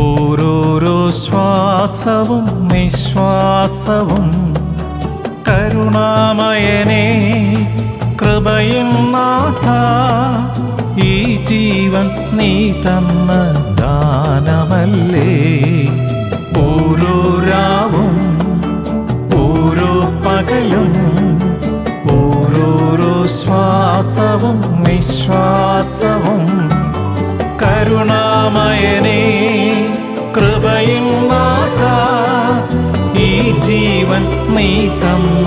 ഓരോരോ ശ്വാസവും നിശ്വാസവും കരുണാമയനെ കൃപയും നാഥ ഈ ജീവൻ നീ തന്ന ദാനമല്ലേ? ഓരോ രാവും ഓരോ പകലും ഓരോരോ ശ്വാസവും നിശ്വാസവും ജീവൻ നീ തന്ന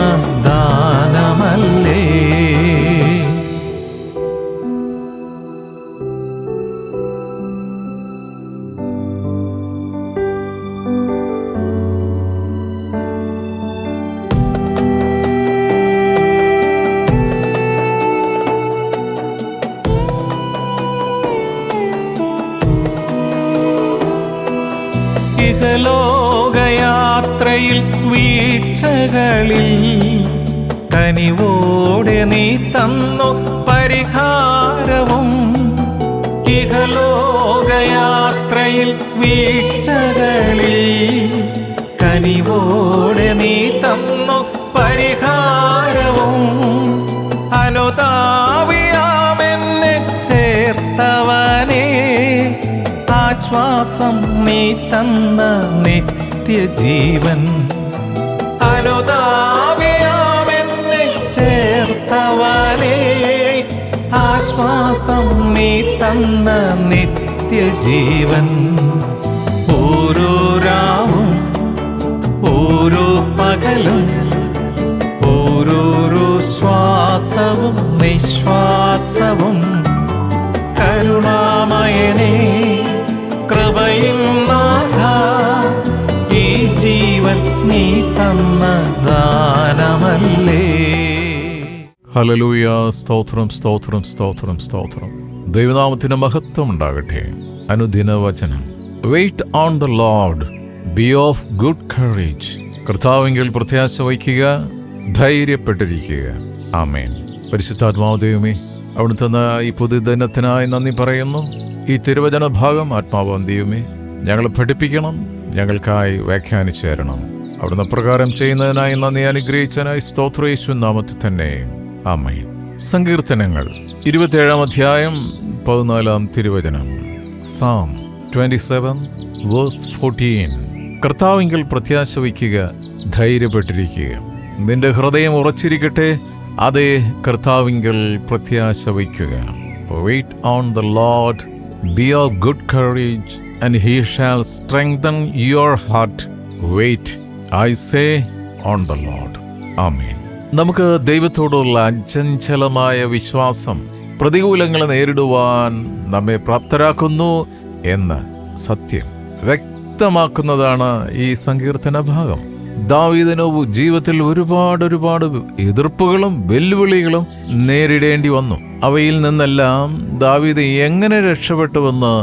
ഇഹലോകയാത്രയിൽ വീഴ്ചകളിൽ കനിവോടെ നീ തന്നു പരിഹാരവും. ഇഹലോകയാത്രയിൽ വീഴ്ചകളിൽ കനിവോടെ നീ തന്നു പരിഹാരവും. അനുതാവിയാമെന്നെ ചേർത്തവനെ ആശ്വാസം നീ തന്ന നിത്യജീവൻ അനുതാപിയാമെന്നെ ചേർത്തവനേ. ആശ്വാസം നീ തന്ന നിത്യജീവൻ ഓരോ രാവും ഓരോ പകലും ഓരോരോ ശ്വാസവും നിശ്വാസവും കരുണാമയനെ. ദാനമല്ലേ ഹലലൂയ സ്തോത്രം സ്തോത്രം സ്തോത്രം സ്തോത്രം. ദൈവനാമത്തിന് മഹത്വം ഉണ്ടാകട്ടെ. അനുദിന വചനം wait on the Lord be of good courage കർത്താവെങ്കിൽ പ്രത്യാശ വയ്ക്കുക ധൈര്യപ്പെട്ടിരിക്കുക. ആമേൻ. പരിശുദ്ധാത്മാവ് ദൈവമേ അവിടുത്തെ ഈ പുതുദിനത്തിനായി നന്ദി പറയുന്നു. ഈ തിരുവചന ഭാഗം ആത്മാവാൻ ദൈവമേ ഞങ്ങളെ പഠിപ്പിക്കണം. ഞങ്ങൾക്കായി വ്യാഖ്യാനിച്ചു തരണം. അവിടുന്ന് പ്രകാരം ചെയ്യുന്നതിനായി നന്ദി അനുഗ്രഹിച്ചതിനായി സ്തോത്രേശു നാമത്തിൽ തന്നെ. അമ്മയിൽ സങ്കീർത്തനങ്ങൾ. ഇരുപത്തിയേഴാം അധ്യായം പതിനാലാം തിരുവചനം. Psalm twenty seven verse fourteen കർത്താവിങ്കിൽ പ്രത്യാശ വയ്ക്കുക ധൈര്യപ്പെട്ടിരിക്കുക. നിന്റെ ഹൃദയം ഉറച്ചിരിക്കട്ടെ അതേ കർത്താവിങ്കിൽ പ്രത്യാശ വയ്ക്കുക wait on the Lord be of good courage and he shall strengthen your heart wait I say on the Lord ആമേൻ നമുക്ക് ദൈവത്തോടുള്ള അഞ്ചഞ്ചലമായ വിശ്വാസം പ്രതികൂലങ്ങളെ നേരിടുവാൻ നമ്മെ പ്രാപ്തരാക്കുന്നു എന്ന് സത്യം വ്യക്തമാക്കുന്നതാണ് ഈ സങ്കീർത്തന ഭാഗം. ദാവീദനോ ജീവിതത്തിൽ ഒരുപാട് ഒരുപാട് എതിർപ്പുകളും വെല്ലുവിളികളും നേരിടേണ്ടി വന്നു. അവയിൽ നിന്നെല്ലാം ദാവീദ് എങ്ങനെ രക്ഷപ്പെട്ടുവെന്ന്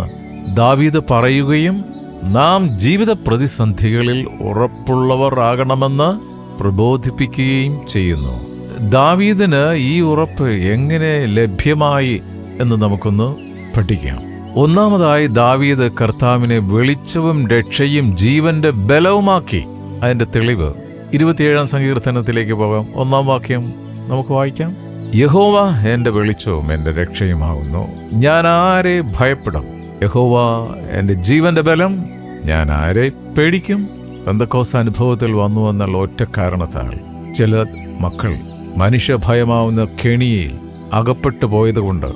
ദാവീദ് പറയുകയും നാം ജീവിത പ്രതിസന്ധികളിൽ ഉറപ്പുള്ളവർ ആകണമെന്ന് പ്രബോധിപ്പിക്കുകയും ചെയ്യുന്നു. ദാവീദിന് ഈ ഉറപ്പ് എങ്ങനെ ലഭ്യമായി എന്ന് നമുക്കൊന്ന് പഠിക്കാം. ഒന്നാമതായി ദാവീദ് കർത്താവിനെ വെളിച്ചവും രക്ഷയും ജീവന്റെ ബലവുമാക്കി. അതിന്റെ തെളിവ് ഇരുപത്തിയേഴാം സങ്കീർത്തനത്തിലേക്ക് പോകാം. ഒന്നാം വാക്യം നമുക്ക് വായിക്കാം. യഹോവ എന്റെ വെളിച്ചവും എന്റെ രക്ഷയുമാകുന്നു. ഞാൻ ആരെ ഭയപ്പെടും? യഹോവ എന്റെ ജീവന്റെ ബലം ഞാൻ ആരെ പേടിക്കും? ബന്ധക്കോസ് അനുഭവത്തിൽ വന്നു എന്നുള്ള ഒറ്റ കാരണത്താൽ ചില മക്കൾ മനുഷ്യഭയമാവുന്ന കെണിയിൽ അകപ്പെട്ടു പോയതുകൊണ്ട്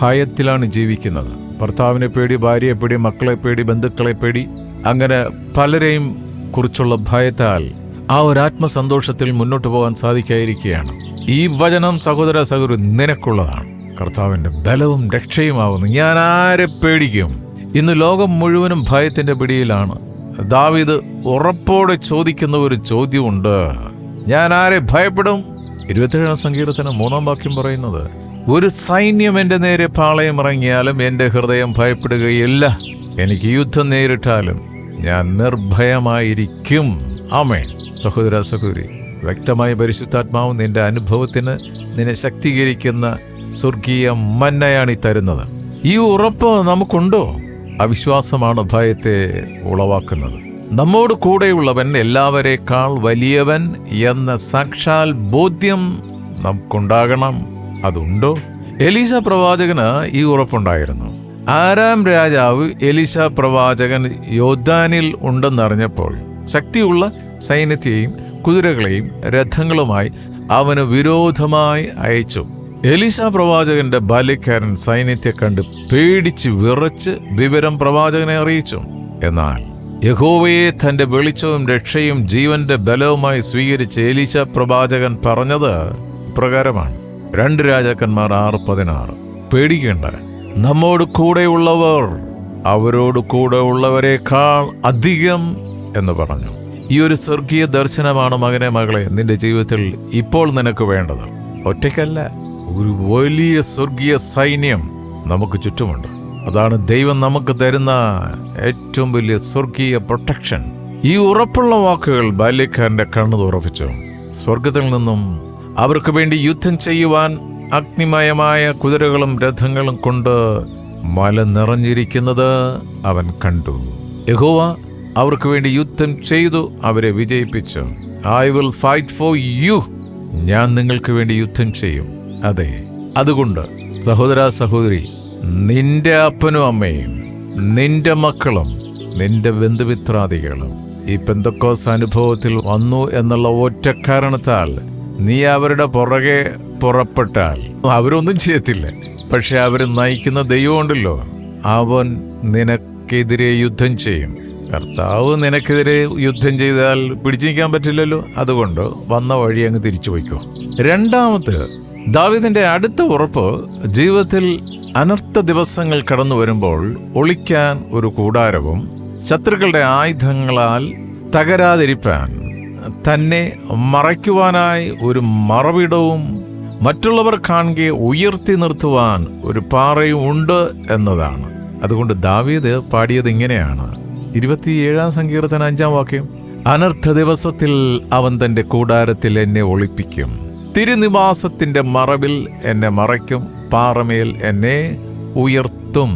ഭയത്തിലാണ് ജീവിക്കുന്നത്. ഭർത്താവിനെ പേടി ഭാര്യയെ പേടി മക്കളെ പേടി ബന്ധുക്കളെ പേടി അങ്ങനെ പലരെയും കുറിച്ചുള്ള ഭയത്താൽ ആ ഒരു ആത്മസന്തോഷത്തിൽ മുന്നോട്ട് പോകാൻ സാധിക്കാതിരിക്കുകയാണ്. ഈ വചനം സഹോദര സഹോദരി നിനക്കുള്ളതാണ്. കർത്താവിന്റെ ബലവും രക്ഷയുമാവുന്നു. ഞാൻ ആരെ പേടിക്കും? ഇന്ന് ലോകം മുഴുവനും ഭയത്തിന്റെ പിടിയിലാണ്. ദാവിദ് ഉറപ്പോടെ ചോദിക്കുന്ന ഒരു ചോദ്യമുണ്ട്. ഞാൻ ആരെ ഭയപ്പെടും? ഇരുപത്തിയേഴാം സങ്കീർത്തനം മൂന്നാം വാക്യം പറയുന്നത് ഒരു സൈന്യം എന്റെ നേരെ പാളയം ഇറങ്ങിയാലും എന്റെ ഹൃദയം ഭയപ്പെടുകയില്ല. എനിക്ക് യുദ്ധം നേരിട്ടാലും ഞാൻ നിർഭയമായിരിക്കും. ആമേ സഹോദര സഹോദരി വ്യക്തമായ പരിശുദ്ധാത്മാവ് നിന്റെ അനുഭവത്തിന് നിന്നെ ശക്തീകരിക്കുന്ന സ്വർഗീയ മന്നയാണ് തരുന്നത്. ഈ ഉറപ്പ് നമുക്കുണ്ടോ? അവിശ്വാസമാണ് ഭയത്തെ ഉളവാക്കുന്നത്. നമ്മോട് കൂടെയുള്ളവൻ എല്ലാവരേക്കാൾ വലിയവൻ എന്ന സാക്ഷാൽ ബോധ്യം നമുക്കുണ്ടാകണം. അതുണ്ടോ? എലീശ പ്രവാചകന് ഈ ഉറപ്പുണ്ടായിരുന്നു. ആരാം രാജാവ് എലീശ പ്രവാചകൻ യോദ്ധാനിൽ ഉണ്ടെന്നറിഞ്ഞപ്പോൾ ശക്തിയുള്ള സൈന്യത്തെയും കുതിരകളെയും രഥങ്ങളുമായി അവന് വിരോധമായി അയച്ചു. എലീശ പ്രവാചകന്റെ ബാല്യക്കാരൻ സൈന്യത്തെ കണ്ട് പേടിച്ച് വിറച്ച് വിവരം പ്രവാചകനെ അറിയിച്ചു. എന്നാൽ യഹോവയെ തന്റെ വെളിച്ചവും രക്ഷയും ജീവന്റെ ബലവുമായി സ്വീകരിച്ച് എലീശ പ്രവാചകൻ പറഞ്ഞത് പ്രകാരമാണ് രണ്ട് രാജാക്കന്മാർ ആറ് പതിനാറ്. പേടിക്കേണ്ട നമ്മോട് കൂടെയുള്ളവർ അവരോട് കൂടെ ഉള്ളവരെക്കാൾ അധികം എന്ന് പറഞ്ഞു. ഈ ഒരു സ്വർഗീയ ദർശനമാണ് മകനെ മകളെ നിന്റെ ജീവിതത്തിൽ ഇപ്പോൾ നിനക്ക് വേണ്ടത്. ഒറ്റയ്ക്കല്ല. ഒരു വലിയ സ്വർഗീയ സൈന്യം നമുക്ക് ചുറ്റുമുണ്ട്. അതാണ് ദൈവം നമുക്ക് തരുന്ന ഏറ്റവും വലിയ സ്വർഗീയ പ്രൊട്ടക്ഷൻ. ഈ ഉറപ്പുള്ള വാക്കുകൾ ബാല്യക്കാരന്റെ കണ്ണു തുറപ്പിച്ചു സ്വർഗത്തിൽ നിന്നും അവർക്ക് വേണ്ടി യുദ്ധം ചെയ്യുവാൻ അഗ്നിമയമായ കുതിരകളും രഥങ്ങളും കൊണ്ട് മല നിറഞ്ഞിരിക്കുന്നത് അവൻ കണ്ടു. യഹോവ അവർക്ക് വേണ്ടി യുദ്ധം ചെയ്തു അവരെ വിജയിപ്പിച്ചു. I will fight for you ഞാൻ നിങ്ങൾക്ക് വേണ്ടി യുദ്ധം ചെയ്യും. അതെ അതുകൊണ്ട് സഹോദര സഹോദരി നിന്റെ അപ്പനും അമ്മയും നിന്റെ മക്കളും നിന്റെ ബന്ധുമിത്രാദികളും ഈ പെന്തക്കോസ് അനുഭവത്തിൽ വന്നു എന്നുള്ള ഒറ്റ കാരണത്താൽ നീ അവരുടെ പുറകെ പുറപ്പെട്ടാൽ അവരൊന്നും ചെയ്യത്തില്ല. പക്ഷെ അവർ നയിക്കുന്ന ദൈവമുണ്ടല്ലോ. അവൻ നിനക്കെതിരെ യുദ്ധം ചെയ്യും. കർത്താവ് നിനക്കെതിരെ യുദ്ധം ചെയ്താൽ പിടിച്ചു നിൽക്കാൻ പറ്റില്ലല്ലോ. അതുകൊണ്ട് വന്ന വഴി അങ്ങ് തിരിച്ചു പോയിക്കോ. രണ്ടാമത് ദാവിദിന്റെ അടുത്ത ഉറപ്പ് ജീവിതത്തിൽ അനർത്ഥ ദിവസങ്ങൾ കടന്നു വരുമ്പോൾ ഒളിക്കാൻ ഒരു കൂടാരവും ശത്രുക്കളുടെ ആയുധങ്ങളാൽ തകരാതിരിപ്പാൻ തന്നെ മറയ്ക്കുവാനായി ഒരു മറവിടവും മറ്റുള്ളവർ കാണുകയെ ഉയർത്തി നിർത്തുവാൻ ഒരു പാറയും ഉണ്ട് എന്നതാണ്. അതുകൊണ്ട് ദാവീദ് പാടിയത് ഇങ്ങനെയാണ്. ഇരുപത്തിയേഴാം സങ്കീർത്തന അഞ്ചാം വാക്യം അനർത്ഥ ദിവസത്തിൽ അവൻ തന്റെ കൂടാരത്തിൽ എന്നെ ഒളിപ്പിക്കും. തിരുനിവാസത്തിന്റെ മറവിൽ എന്നെ മറയ്ക്കും പാറമേൽ എന്നെ ഉയർത്തും.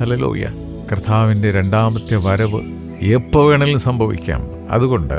ഹലലോയ കർത്താവിന്റെ രണ്ടാമത്തെ വരവ് എപ്പോൾ വേണമെങ്കിലും സംഭവിക്കാം. അതുകൊണ്ട്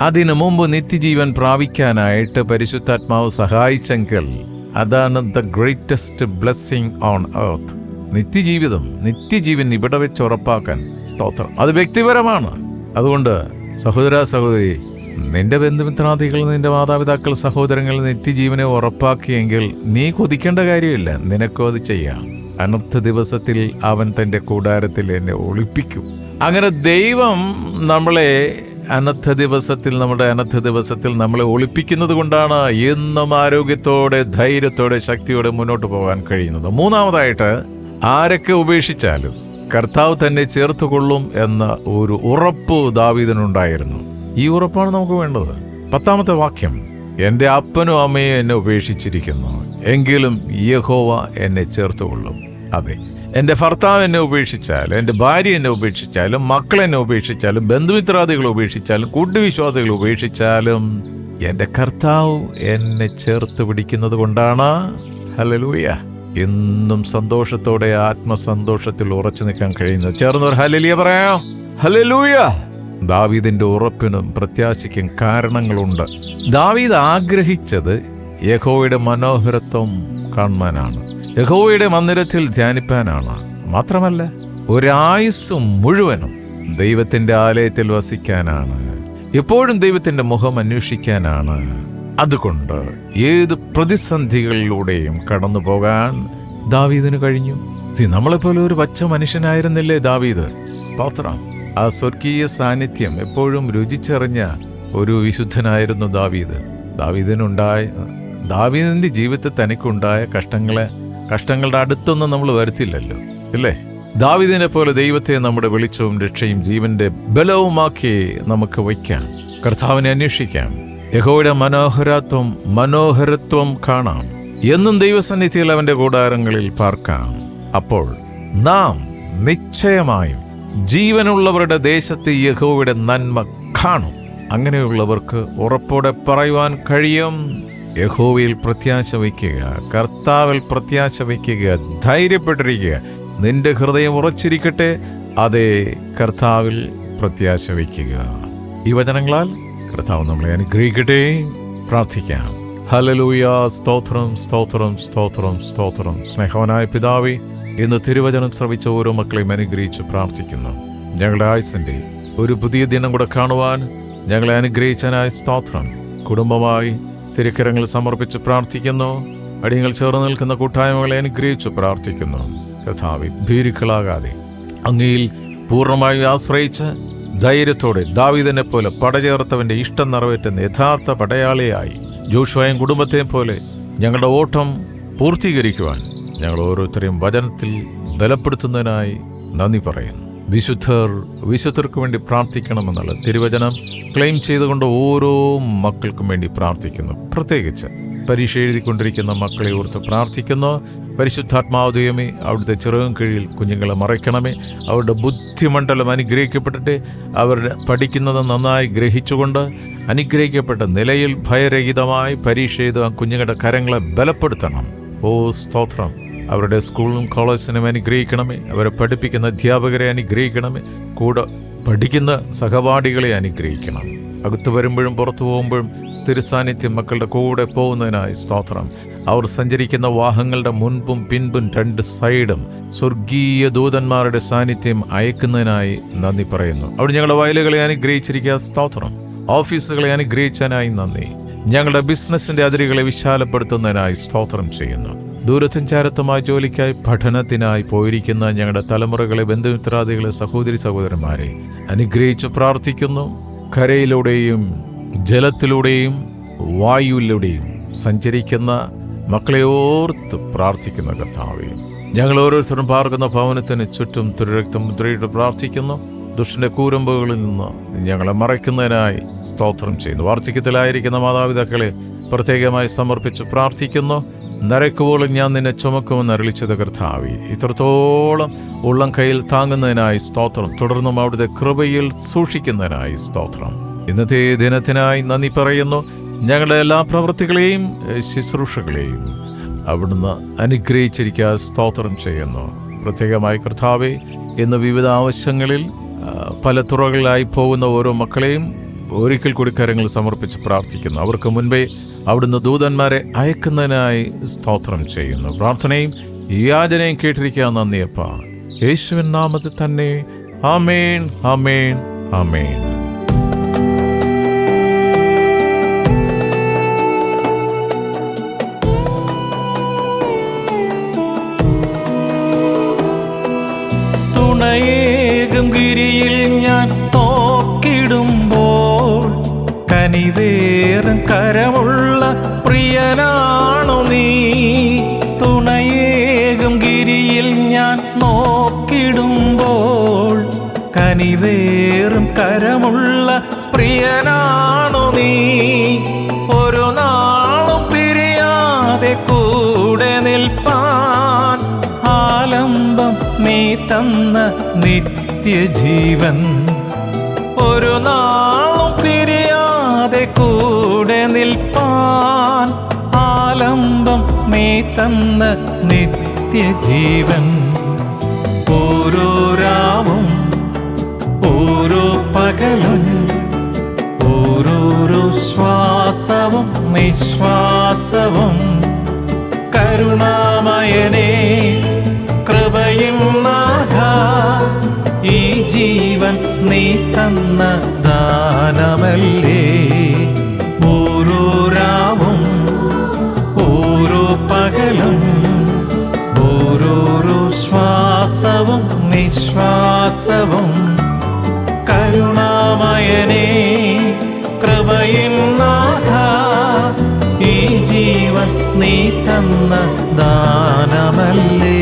അതിനു മുമ്പ് നിത്യജീവൻ പ്രാപിക്കാനായിട്ട് പരിശുദ്ധാത്മാവ് സഹായിച്ചെങ്കിൽ അതാണ് the greatest blessing on earth നിത്യജീവിതം നിത്യജീവൻ ഇവിടെ വെച്ച് ഉറപ്പാക്കാൻ സ്തോത്രം. അത് വ്യക്തിപരമാണ്. അതുകൊണ്ട് സഹോദര സഹോദരി നിന്റെ ബന്ധുമിത്രാദികൾ നിന്റെ മാതാപിതാക്കൾ സഹോദരങ്ങൾ നിത്യജീവനെ ഉറപ്പാക്കിയെങ്കിൽ നീ കൊതിക്കേണ്ട കാര്യമില്ല. നിനക്കോ അത് ചെയ്യാം. അനർത്ഥ ദിവസത്തിൽ അവൻ തന്റെ കൂടാരത്തിൽ എന്നെ ഒളിപ്പിക്കും. അങ്ങനെ ദൈവം നമ്മളെ അനർത്ഥ ദിവസത്തിൽ നമ്മുടെ അനർത്ഥ ദിവസത്തിൽ നമ്മളെ ഒളിപ്പിക്കുന്നത് കൊണ്ടാണ് എന്നും ആരോഗ്യത്തോടെ ധൈര്യത്തോടെ ശക്തിയോടെ മുന്നോട്ട് പോകാൻ കഴിയുന്നത്. മൂന്നാമതായിട്ട് ആരൊക്കെ ഉപേക്ഷിച്ചാലും കർത്താവ് തന്നെ ചേർത്തുകൊള്ളും എന്ന ഒരു ഉറപ്പ് ദാവീദിനുണ്ടായിരുന്നു. ഈ ഉറപ്പാണ് നമുക്ക് വേണ്ടത്. പത്താമത്തെ വാക്യം എന്റെ അപ്പനും അമ്മയും എന്നെ ഉപേക്ഷിച്ചിരിക്കുന്നു. എങ്കിലും യഹോവ എന്നെ ചേർത്തുകൊള്ളും. അതെ എന്റെ ഭർത്താവ് എന്നെ ഉപേക്ഷിച്ചാലും എന്റെ ഭാര്യ എന്നെ ഉപേക്ഷിച്ചാലും മക്കൾ എന്നെ ഉപേക്ഷിച്ചാലും ബന്ധുമിത്രാദികൾ ഉപേക്ഷിച്ചാലും കൂട്ടുവിശ്വാസികൾ ഉപേക്ഷിച്ചാലും എന്റെ കർത്താവ് എന്നെ ചേർത്ത് പിടിക്കുന്നത് കൊണ്ടാണ്. ഹലലൂയ എന്നും സന്തോഷത്തോടെ ആത്മസന്തോഷത്തിൽ ഉറച്ചു നിൽക്കാൻ കഴിയുന്നത്. ചേർന്നവർ ഹലലിയ പറയാം. ഹലലൂയ ദാവീദിന്റെ ഉറപ്പിനും പ്രത്യാശയ്ക്കും കാരണങ്ങളുണ്ട്. ദാവീദ് ആഗ്രഹിച്ചത് യഹോയുടെ മനോഹരത്വം കാണുവാനാണ്. യഹോയുടെ മന്ദിരത്തിൽ ധ്യാനിപ്പാനാണ്. മാത്രമല്ല ഒരായുസ്സും മുഴുവനും ദൈവത്തിന്റെ ആലയത്തിൽ വസിക്കാനാണ്. എപ്പോഴും ദൈവത്തിന്റെ മുഖം അന്വേഷിക്കാനാണ്. അതുകൊണ്ട് ഏത് പ്രതിസന്ധികളിലൂടെയും കടന്നു പോകാൻ ദാവീദിന് കഴിഞ്ഞു. നമ്മളെപ്പോലെ ഒരു പച്ച മനുഷ്യനായിരുന്നില്ലേ ദാവീദ്? സ്തോത്രം. ആ സ്വർഗീയ സാന്നിധ്യം എപ്പോഴും രുചിച്ചറിഞ്ഞ ഒരു വിശുദ്ധനായിരുന്നു ദാവീദ്. ദാവീദിനുണ്ടായ ദാവീദിന്റെ ജീവിതത്തിൽ തനിക്കുണ്ടായ കഷ്ടങ്ങളെ കഷ്ടങ്ങളുടെ അടുത്തൊന്നും നമ്മൾ വരുത്തില്ലല്ലോ അല്ലേ ദാവീദിനെ പോലെ ദൈവത്തെ നമ്മുടെ വെളിച്ചവും രക്ഷയും ജീവന്റെ ബലവുമാക്കി നമുക്ക് വയ്ക്കാം. കർത്താവിനെ അന്വേഷിക്കാം. യഹോയുടെ മനോഹരത്വം മനോഹരത്വം കാണാം. എന്നും ദൈവസന്നിധിയിൽ അവന്റെ കൂടാരങ്ങളിൽ പാർക്കാം. അപ്പോൾ നാം നിശ്ചയമായും ജീവനുള്ളവരുടെ ദേശത്ത് യഹോവയുടെ നന്മ കാണും. അങ്ങനെയുള്ളവർക്ക് ഉറപ്പോടെ പറയുവാൻ കഴിയും. യഹോവയിൽ പ്രത്യാശ വയ്ക്കുക കർത്താവിൽ പ്രത്യാശ വയ്ക്കുക ധൈര്യപ്പെട്ടിരിക്കുക. നിന്റെ ഹൃദയം ഉറച്ചിരിക്കട്ടെ അതേ കർത്താവിൽ പ്രത്യാശ വയ്ക്കുക. ഈ വചനങ്ങളാൽ കർത്താവ് നമ്മളെ അനുഗ്രഹിക്കട്ടെ. പ്രാർത്ഥിക്കാം. ഹലലൂയ സ്തോത്രം സ്തോത്രം സ്തോത്രം സ്തോത്രം. സ്നേഹവനായ പിതാവി ഇന്ന് തിരുവചനം ശ്രവിച്ച ഓരോ മക്കളെയും അനുഗ്രഹിച്ച് പ്രാർത്ഥിക്കുന്നു. ഞങ്ങളുടെ ആയുസിന്റെ ഒരു പുതിയ ദിനം കൂടെ കാണുവാൻ ഞങ്ങളെ അനുഗ്രഹിച്ചനായ സ്തോത്രം. കുടുംബമായി തിരുക്കരങ്ങൾ സമർപ്പിച്ച് പ്രാർത്ഥിക്കുന്നു. അടിയങ്ങൾ ചേർന്ന് നിൽക്കുന്ന കൂട്ടായ്മകളെ അനുഗ്രഹിച്ച് പ്രാർത്ഥിക്കുന്നു. കഥാവി ഭീരുക്കളാകാതെ അങ്ങയിൽ പൂർണമായി ആശ്രയിച്ച് ധൈര്യത്തോടെ ദാവിദനെ പോലെ പടചേർത്തവന്റെ ഇഷ്ടം നിറവേറ്റുന്ന യഥാർത്ഥ പടയാളിയായി ജോഷുവായും കുടുംബത്തെയും പോലെ ഞങ്ങളുടെ ഓട്ടം പൂർത്തീകരിക്കുവാൻ ഞങ്ങൾ ഓരോരുത്തരെയും വചനത്തിൽ ബലപ്പെടുത്തുന്നതിനായി നന്ദി പറയുന്നു. വിശുദ്ധർ വിശുദ്ധർക്ക് വേണ്ടി പ്രാർത്ഥിക്കണമെന്നുള്ള തിരുവചനം ക്ലെയിം ചെയ്തുകൊണ്ട് ഓരോ മക്കൾക്കും വേണ്ടി പ്രാർത്ഥിക്കുന്നു. പ്രത്യേകിച്ച് പരീക്ഷ എഴുതിക്കൊണ്ടിരിക്കുന്ന മക്കളെ ഓർത്ത് പ്രാർത്ഥിക്കുന്നു. പരിശുദ്ധാത്മാവ് ദൈവമേ അവിടുത്തെ ചെറുകും കീഴിൽ കുഞ്ഞുങ്ങളെ മറയ്ക്കണമേ. അവരുടെ ബുദ്ധിമണ്ഡലം അനുഗ്രഹിക്കപ്പെട്ടിട്ട് അവരുടെ പഠിക്കുന്നത് നന്നായി ഗ്രഹിച്ചുകൊണ്ട് അനുഗ്രഹിക്കപ്പെട്ട നിലയിൽ ഭയരഹിതമായി പരീക്ഷ എഴുതാൻ കുഞ്ഞുങ്ങളുടെ കരങ്ങളെ ബലപ്പെടുത്തണം. ഓ സ്തോത്രം. അവരുടെ സ്കൂളും കോളേജിനും അനുഗ്രഹിക്കണമേ. അവരെ പഠിപ്പിക്കുന്ന അധ്യാപകരെ അനുഗ്രഹിക്കണമേ. കൂടെ പഠിക്കുന്ന സഹപാഠികളെ അനുഗ്രഹിക്കണം. അകത്ത് വരുമ്പോഴും പുറത്തു പോകുമ്പോഴും തിരുസാന്നിധ്യം മക്കളുടെ കൂടെ പോകുന്നതിനായി സ്തോത്രം. അവർ സഞ്ചരിക്കുന്ന വാഹനങ്ങളുടെ മുൻപും പിൻപും രണ്ട് സൈഡും സ്വർഗീയ ദൂതന്മാരുടെ സാന്നിധ്യം അയക്കുന്നതിനായി നന്ദി പറയുന്നു. അവിടെ ഞങ്ങളുടെ വയലുകളെ അനുഗ്രഹിച്ചിരിക്കുക സ്തോത്രം. ഓഫീസുകളെ അനുഗ്രഹിച്ചതിനായി നന്ദി. ഞങ്ങളുടെ ബിസിനസിന്റെ അതിരുകളെ വിശാലപ്പെടുത്തുന്നതിനായി സ്തോത്രം ചെയ്യുന്നു. ദൂരത്തും ചാരത്തുമായ ജോലിക്കായി പഠനത്തിനായി പോയിരിക്കുന്ന ഞങ്ങളുടെ തലമുറകളെ ബന്ധുമിത്രാദികളെ സഹോദരി സഹോദരന്മാരെ അനുഗ്രഹിച്ചു പ്രാർത്ഥിക്കുന്നു. കരയിലൂടെയും ജലത്തിലൂടെയും വായുവിലൂടെയും സഞ്ചരിക്കുന്ന മക്കളെ ഓർത്ത് പ്രാർത്ഥിക്കുന്ന കർത്താവേ ഞങ്ങൾ ഓരോരുത്തരും പാർക്കുന്ന ഭവനത്തിന് ചുറ്റും തിരുരക്തം മുദ്രയിട്ട് പ്രാർത്ഥിക്കുന്നു. ദുഷ്ടന്റെ കൂരമ്പുകളിൽ നിന്ന് ഞങ്ങളെ മറയ്ക്കുന്നതിനായി സ്തോത്രം ചെയ്യുന്നു. വാർദ്ധക്യത്തിലായിരിക്കുന്ന മാതാപിതാക്കളെ പ്രത്യേകമായി സമർപ്പിച്ച് പ്രാർത്ഥിക്കുന്നു. നരക്കുപോലും ഞാൻ നിന്നെ ചുമക്കുമെന്ന് അരളിച്ചത് കർത്താവി ഇത്രത്തോളം ഉള്ളം കയ്യിൽ താങ്ങുന്നതിനായി സ്തോത്രം തുടർന്നും അവിടുത്തെ കൃപയിൽ സൂക്ഷിക്കുന്നതിനായി സ്തോത്രം. ഇന്നത്തെ ദിനത്തിനായി നന്ദി പറയുന്നു. ഞങ്ങളുടെ എല്ലാ പ്രവൃത്തികളെയും ശുശ്രൂഷകളെയും അവിടുന്ന് അനുഗ്രഹിച്ചിരിക്കുക സ്തോത്രം ചെയ്യുന്നു. പ്രത്യേകമായി കർത്താവെ ഇന്ന് വിവിധ ആവശ്യങ്ങളിൽ പല തുറകളിലായി പോകുന്ന ഓരോ മക്കളെയും ഒരിക്കൽ കൂടി കരങ്ങൾ സമർപ്പിച്ച് പ്രാർത്ഥിക്കുന്നു. അവർക്ക് മുൻപേ അവിടുന്ന് ദൂതന്മാരെ അയക്കുന്നതിനായി സ്തോത്രം ചെയ്യുന്നു. പ്രാർത്ഥനയും യാചനയും കേട്ടിരിക്കുക നന്ദിയപ്പ. യേശുവിൻ നാമത്തിൽ തന്നെ. ആമേൻ ആമേൻ ആമേൻ. കനിവേറും കരമുള്ള പ്രിയനാണു നീ? തുണയേകും ഗിരിയിൽ ഞാൻ നോക്കിടുമ്പോൾ കനിവേറും കരമുള്ള പ്രിയനാണു നീ? ഒരു നാളും പിരിയാതെ കൂടെ നിൽപ്പാൻ ആലംബം നീ തന്ന നിത്യജീവൻ. ഒരു നാളും പിരിയാതെ കൂടെ തന്ന നിത്യജീവൻ. ഓരോ രാവും ഓരോ പകലും ഓരോരോ ശ്വാസവും നിശ്വാസവും. കരുണാമയനേ കൃപയും ഈ ജീവൻ നീ തന്ന ദാനമല്ലേ? ശ്വാസവും കരുണാമയനെ കരുണാമയനേ കൃപയും നാഥ ഈ ജീവൻ നീ തന്ന ദാനമല്ലേ?